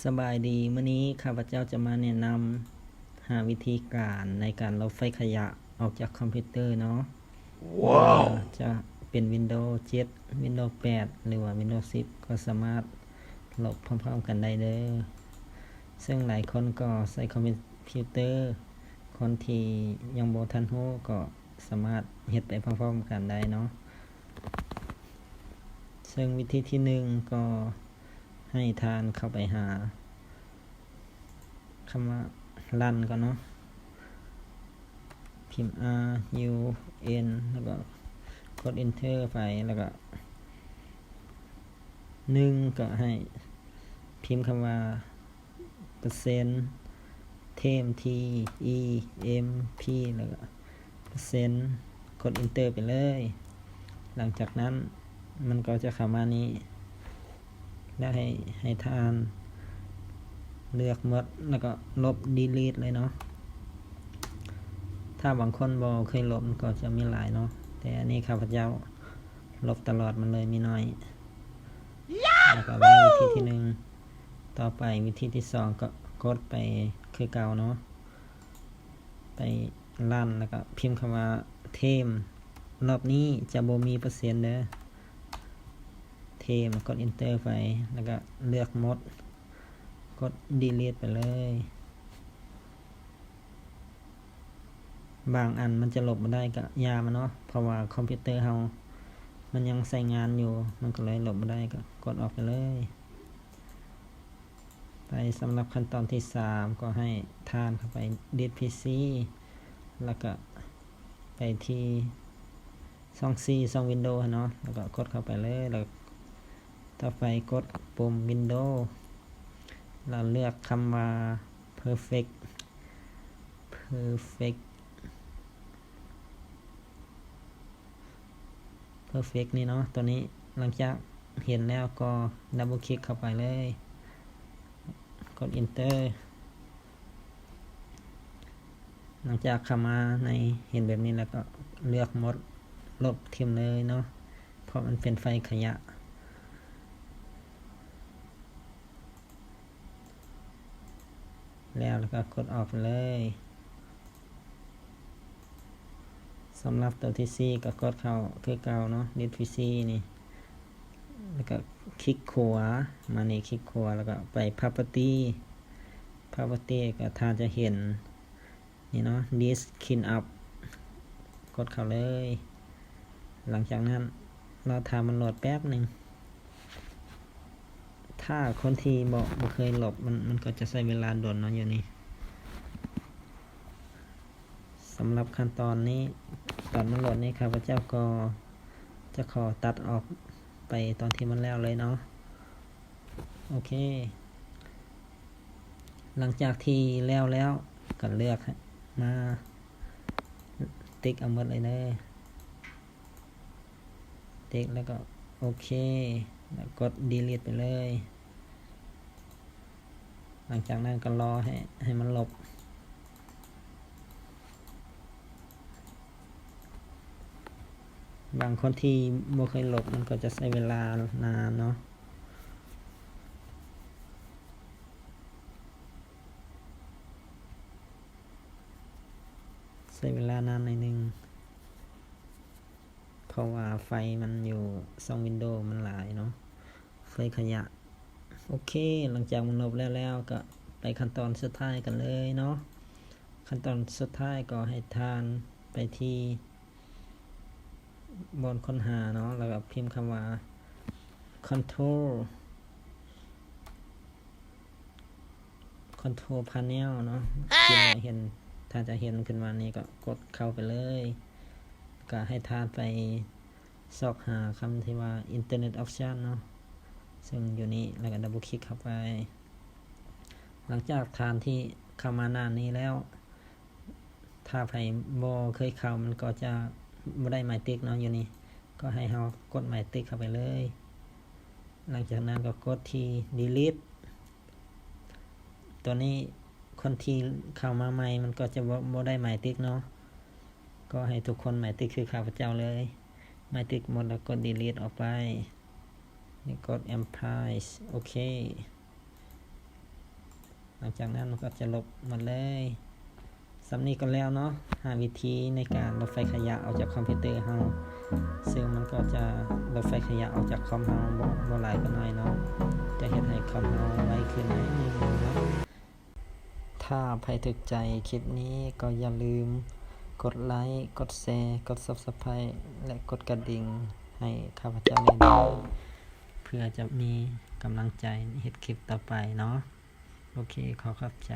สบายดีมื้อนี้ข้าพเจ้าจะมาแนะนำหาวิธีการในการลบไฟขยะออกจากคอมพิวเตอร์เนาะว้าวจะเป็น Windows 7 Windows 8 หรือว่า Windows 10 ก็สามารถลบพร้อมๆกันได้เด้อซึ่งหลายคนก็ใช้คอมพิวเตอร์ คนที่ยังบ่ทันรู้ก็สามารถเฮ็ดไปพร้อมๆกันได้เนาะซึ่งวิธีที่หนึ่งก็ ให้ทานเข้าไปหาคำว่ารันก่อนเนาะ พิมพ์ R U N แล้วก็กด enter ไปแล้วก็หนึ่งก็ให้พิมพ์คำว่าเปอร์เซ็นต์เทม T E M P แล้วก็เปอร์เซ็นต์กด enter ไปเลย หลังจากนั้นมันก็จะเข้ามานี้ แล้ให้ให้ทาน เลือกหมดแล้วก็ลบ delete เลยเนาะ ถ้าบางคนบอเคยลบก็จะมีหลายเนาะ แต่อันนี้ข้าพเจ้าลบตลอดมันเลยมีน้อย แล้วก็เป็นวิธีที่หนึ่งต่อไปวิธีที่สองก็กดไปคือเก่าเนาะ ไปลั่นแล้วก็พิมพ์คำว่าเทมรอบนี้จะบ่มีเปอร์เซ็นต์เด้อ เทมกด enter ไป แล้วก็เลือกมด กด delete ไปเลย บางอันมันจะลบมาได้ก็ยามันเนาะ เพราะว่าคอมพิวเตอร์เฮามันยังใส่งานอยู่ มันก็เลยลบมาได้ก็กดออกไปเลย ไปสำหรับขั้นตอนที่ 3 ก็ให้ทานเข้าไป delete PC แล้วก็ไปที่ช่อง C ช่อง Windows เนาะ แล้วก็กดเข้าไปเลย แล้ว ต่อไปกดปุ่ม Windows เราเลือกคำว่า perfect perfect perfect นี่เนาะตัวนี้หลังจากเห็นแล้วก็ดับเบิลคลิกเข้าไปเลย กด enter หลังจากเข้ามาในเห็นแบบนี้แล้วก็เลือกหมดลบทิมเลยเนาะเพราะมันเป็นไฟขยะ แล้วแล้วก็กดออกเลยสำหรับตัวที่4ก็กดเข้าคือเก่าเนาะ Delete PC นี่ แล้วก็คลิกขวามานี่คลิกขวาแล้วก็ไป Property Property ก็ถ้าจะเห็น นี่เนาะ Disk Clean Up กดเข้าเลย หลังจากนั้น เราทำมันโหลดแป๊บหนึ่ง ถ้าคนที่บอกบ่เคยหลบมันมันก็จะใช้เวลาโดนเนาะอยู่นี่สำหรับขั้นตอนนี้ตอนมันหลดนี่ครับพระเจ้าก็จะขอตัดออกไปตอนที่มันแล้วเลยเนาะโอเค หลังจากที่แล้วแล้วก็เลือกมาติ๊กเอาหมดเลยเนอะติ๊กแล้วก็โอเค แล้วกด delete ไปเลย หลังจากนั้นก็รอให้ให้มันหลบ บางคนที่บ่เคยหลบมันก็จะใช้เวลานานเนาะใช้เวลานานหน่อยหนึงเพราะว่าไฟมันอยู่ซองวินโดว์มันหลายเนาะไฟขยะ โอเค หลังจากมันลบแล้วแล้วก็ไปขั้นตอนสุดท้ายกันเลยเนาะ ขั้นตอนสุดท้ายก็ให้ทานไปที่บนค้นหาเนาะ แล้วก็พิมพ์คำว่า control control panel เนาะพิมพ์ให้เห็น ถ้าจะเห็นขึ้นมานี้ก็กดเข้าไปเลย ก็ให้ทานไปซอกหาคำที่ว่า internet option เนาะ ซึ่งอยู่นี่แล้วก็ดับเบิลคลิกเข้าไป หลังจากทานที่เข้ามาหน้านี้แล้ว ถ้าไผบอเคยเข้ามันก็จะบ่ได้หมายติ๊กเนาะอยู่นี่ก็ให้เรากดหมายติ๊กเข้าไปเลย หลังจากนั้นก็กดที่ delete ตัวนี้คนที่เข้ามาใหม่มันก็จะบ่บ่ได้หมายติ๊กเนาะก็ให้ทุกคนหมายติ๊กคือข้าพเจ้าเลยหมายติ๊กหมดแล้วกด delete ออกไป นี่กด Emprise โอเค หลังจากนั้นมันก็จะลบหมดเลยสำนีก็แล้วเนาะหาวิธีในการลบไฟขยะออกจากคอมพิวเตอร์เฮาซึ่งมันก็จะลบไฟขยะออกจากคอมเฮาบ่บ่หลายก็น้อยเนาะจะเฮ็ดให้คอมเฮาไวขึ้นหน่อยหนึงเนาะถ้าใครถึกใจคลิปนี้ก็อย่าลืมกดไลค์ กดแชร์ กด Subscribe และกดกระดิ่งให้ข้าพเจ้าในด้อเพื่อจะมีกำลังใจเฮ็ดคลิปต่อไปเนาะโอเคขอขอบใจ